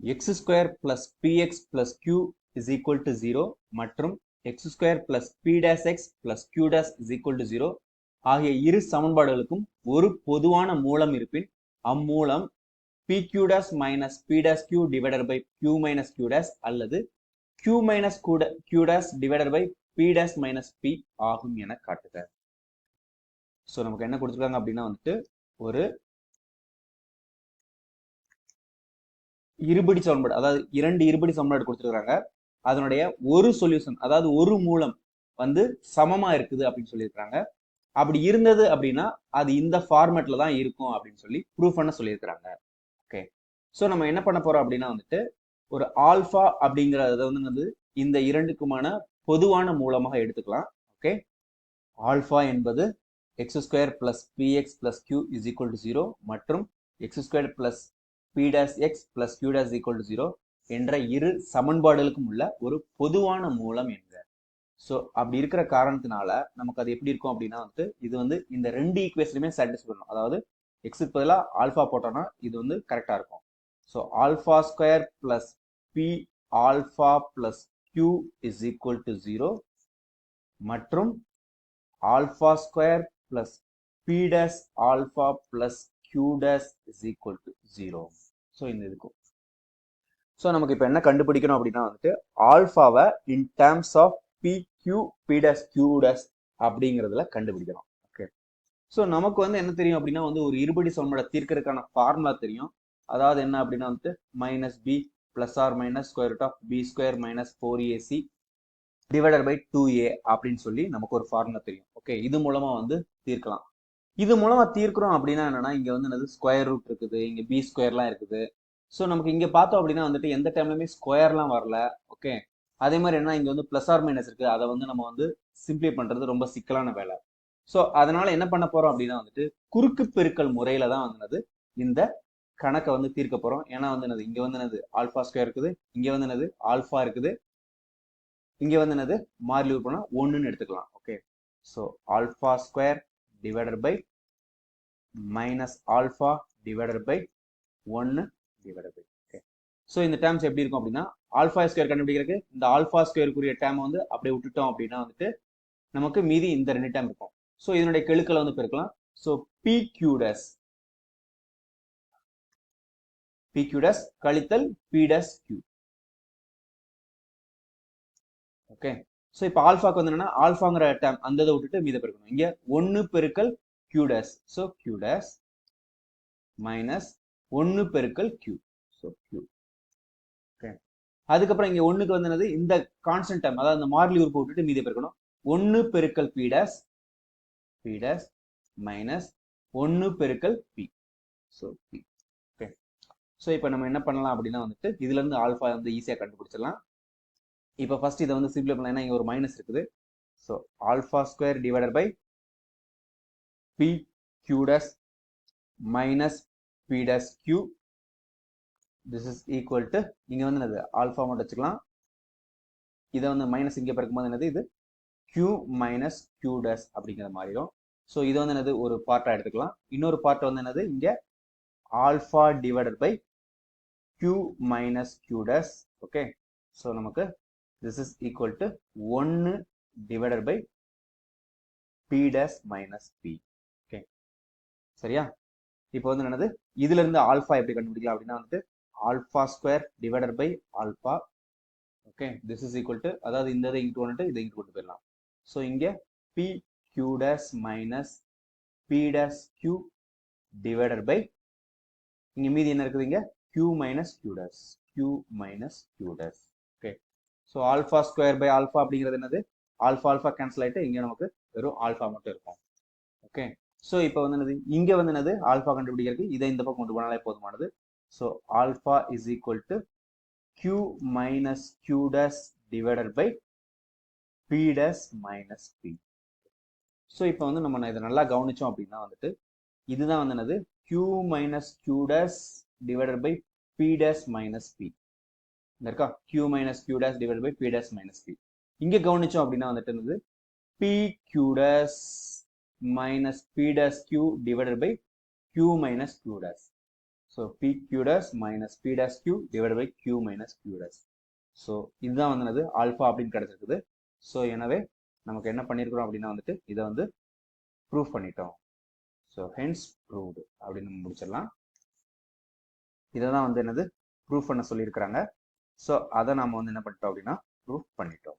X square plus p x plus q is equal to zero மற்றும் x square plus p dash x plus q dash is equal to zero ஆகிய இரு சமன்பாடுகளுக்கும் ஒரு பொதுவான மூலம் இருப்பின் அம்மூலம் p q dash minus p dash q divided by q minus q dash அல்லது q minus q dash divided by p dash minus p ஆகும் என காட்டுக. ஸோ நமக்கு என்ன கொடுத்துருக்காங்க அப்படின்னா வந்துட்டு ஒரு இருபடி சமன்பாடு அதாவது இரண்டு இருபடி சமன்பாடு கொடுத்துருக்காங்க அதனுடைய ஒரு சொல்யூஷன் அதாவது ஒரு மூலம் வந்து சமமா இருக்குது அப்படின்னு சொல்லியிருக்காங்க அப்படி இருந்தது அப்படின்னா அது இந்த ஃபார்மேட்ல தான் இருக்கும் அப்படின்னு சொல்லி ப்ரூஃப் பண்ண சொல்லியிருக்கிறாங்க. ஓகே ஸோ நம்ம என்ன பண்ண போறோம் அப்படின்னா வந்துட்டு ஒரு ஆல்ஃபா அப்படிங்கிறத வந்து இந்த இரண்டுக்குமான பொதுவான மூலமாக எடுத்துக்கலாம். ஓகே ஆல்ஃபா என்பது x square plus p x plus q is equal to zero மற்றும் x square plus p dash x plus q dash equal to zero என்ற இரு சமன்பாடுகளுக்கும் உள்ள ஒரு பொதுவான மூலம் என்க ஸோ அப்படி இருக்கிற காரணத்தினால நமக்கு அது எப்படி இருக்கும் அப்படின்னா வந்து இது வந்து இந்த ரெண்டு ஈக்குவேஷனுமே சாட்டிஸ்ஃபை பண்ணும் அதாவது எக்ஸுக்கு பதிலாக ஆல்ஃபா போட்டோம்னா இது வந்து கரெக்டாக இருக்கும். So alpha square plus p alpha plus q is equal to zero மற்றும் alpha square plus p dash alpha plus q dash is equal to 0 so இந்த இதுக்கும் ஸோ நமக்கு இப்போ என்ன கண்டுபிடிக்கணும் அப்படின்னா வந்துட்டு ஆல்ஃபாவை in terms of p q p dash q dash அப்படிங்கிறதுல கண்டுபிடிக்கணும். ஓகே ஸோ நமக்கு வந்து என்ன தெரியும் அப்படின்னா வந்து ஒரு இருபடி சமன்பாடை தீர்க்கறதுக்கான ஃபார்முலா தெரியும். அதாவது என்ன அப்படின்னா வந்துட்டு minus b plus or minus square root of b square minus four a c divided by two a அப்படின்னு சொல்லி நமக்கு ஒரு ஃபார்முலா தெரியும். ஓகே இது மூலமா வந்து தீர்க்கலாம். இது மூலமா தீர்க்கிறோம் அப்படின்னா என்னன்னா இங்க வந்து என்னது ஸ்கொயர் ரூட் இருக்குது இங்க பி ஸ்கொயர்லாம் இருக்குது. ஸோ நமக்கு இங்க பார்த்தோம் அப்படின்னா வந்துட்டு எந்த டைம்லயுமே ஸ்கொயர்லாம் வரல ஓகே அதே மாதிரி என்ன இங்க வந்து பிளஸ் ஆர் மைனஸ் இருக்கு. அதை வந்து நம்ம வந்து சிம்பிளை பண்றது ரொம்ப சிக்கலான வேலை. ஸோ அதனால என்ன பண்ண போறோம் அப்படின்னா வந்துட்டு குறுக்கு பெருக்கல் முறையில தான் வந்து இந்த கணக்கை வந்து தீர்க்க போறோம். ஏன்னா வந்து என்னது இங்க வந்து என்னது ஆல்ஃபா ஸ்கொயர் இருக்குது இங்க வந்து என்னது ஆல்ஃபா இருக்குது. இங்க வந்து என்னது மாறிலி போனா ஒன்றுன்னு எடுத்துக்கலாம் okay so alpha square divided by minus alpha divided by ஒன்னு டிவைடட் பை ஓகே ஸோ இந்த டேர்ம்ஸ் எப்படி இருக்கும் அப்படின்னா ஆல்ஃபா ஸ்கொயர் கண்டுபிடிக்கிறதுக்கு இந்த ஆல்ஃபா ஸ்கொயருக்குரிய டேம் வந்து அப்படியே விட்டுட்டோம் அப்படின்னா வந்துட்டு நமக்கு மீதி இந்த ரெண்டு டேம் இருக்கும். ஸோ இதனுடைய கெழுக்களை வந்து பெருக்கலாம். So p q dash p q dash கழித்தல் பிடஸ் கியூ ஓகே ஸோ இப்போ ஆல்ஃபாக்கு வந்து என்னன்னா ஆல்ஃபாங்கிற டேம் அந்த இதை விட்டுட்டு மீத பெருக்கணும் இங்கே ஒன்று பெருக்கல் கியூடஸ் ஸோ கியூடஸ் மைனஸ் ஒன்று பெருக்கல் கியூ ஸோ கியூ ஓகே அதுக்கப்புறம் இங்கே ஒன்றுக்கு வந்து என்னது? இந்த கான்ஸ்டன்ட் டைம் அதாவது இந்த மார்லி உறுப்பு விட்டுட்டு மீதி பெருக்கணும் ஒன்று பெருக்கல் பீடஸ் பீடஸ் மைனஸ் ஒன்று பெருக்கல் p so p okay so இப்போ நம்ம என்ன பண்ணலாம் அப்படின்னா வந்துட்டு இதுலேருந்து ஆல்ஃபா வந்து ஈஸியாக கண்டுபிடிச்சிடலாம். இப்போ ஃபர்ஸ்ட் இதை வந்து சிம்பிளை பண்ணலாம் ஏன்னா இங்கே ஒரு மைனஸ் இருக்குது. So alpha square divided by p q minus p dash q this is equal to இங்கே வந்து என்னது? ஆல்ஃபா மட்டும் வச்சுக்கலாம். இதை வந்து மைனஸ் இங்கே பிறக்கும்போது என்னது? இது கியூ மைனஸ் கியூ அப்படிங்கிற மாறிடும் ஸோ இது வந்து என்னது? ஒரு பார்ட்டாக எடுத்துக்கலாம். இன்னொரு பார்ட் வந்து என்னது? இங்கே alpha divided by q minus q okay so நமக்கு திஸ் இஸ் ஈக்குவல் டு ஒன்று divided by p dash minus p okay சரியா? இப்போ வந்து என்னது? இதுல இருந்து ஆல்ஃபா எப்படி கண்டுபிடிக்கலாம் அப்படின்னா வந்துட்டு alpha square divided by alpha okay this is equal to அதாவது இந்த இதை இங்கிட்டு வந்துட்டு இதை இங்கிட்டு கொண்டு போயிடலாம். ஸோ இங்கே p q dash minus p dash q divided by இங்கே மீதி என்ன இருக்குது இங்கே? Q minus q dash q minus q dash so alpha square by alpha அப்படிங்கிறது என்னது? ஆல்ஃபா ஆல்ஃபா கேன்சல் ஆகிட்டு இங்கே நமக்கு வெறும் ஆல்ஃபா மட்டும் இருக்கும். ஓகே ஸோ இப்போ வந்து என்னது? இங்கே வந்து என்னது? ஆல்ஃபா கண்டுபிடிக்கிறதுக்கு இதை இந்த பக்கம் கொண்டு போனாலே போதுமானது. So alpha is equal to q minus q dash divided by p dash minus p so இப்போ வந்து நம்ம இதை நல்லா கவனிச்சோம் அப்படின்னா வந்துட்டு இதுதான் வந்து என்னது? Q minus q dash divided by p dash minus p இருக்கா? Q minus q dash divide by p dash minus p இங்கே கவனிச்சோம் அப்படின்னா வந்துட்டு என்னது? P q dash minus p dash q divided by q minus q dash so p q dash minus p dash q divide by q minus q dash so இதுதான் வந்து என்னது? Alpha அப்படின்னு கிடச்சிருக்குது. ஸோ எனவே நமக்கு என்ன பண்ணியிருக்கிறோம் அப்படின்னா வந்துட்டு இதை வந்து ப்ரூவ் பண்ணிட்டோம். ஸோ ஹென்ஸ் ப்ரூவ்டு அப்படின்னு நம்ம முடிச்சிடலாம். இதை தான் வந்து என்னது? ப்ரூவ் பண்ண சொல்லியிருக்கிறாங்க. ஸோ அதை நாம வந்து என்ன பண்ணிட்டோம் அப்படின்னா ப்ரூஃப் பண்ணிட்டோம்.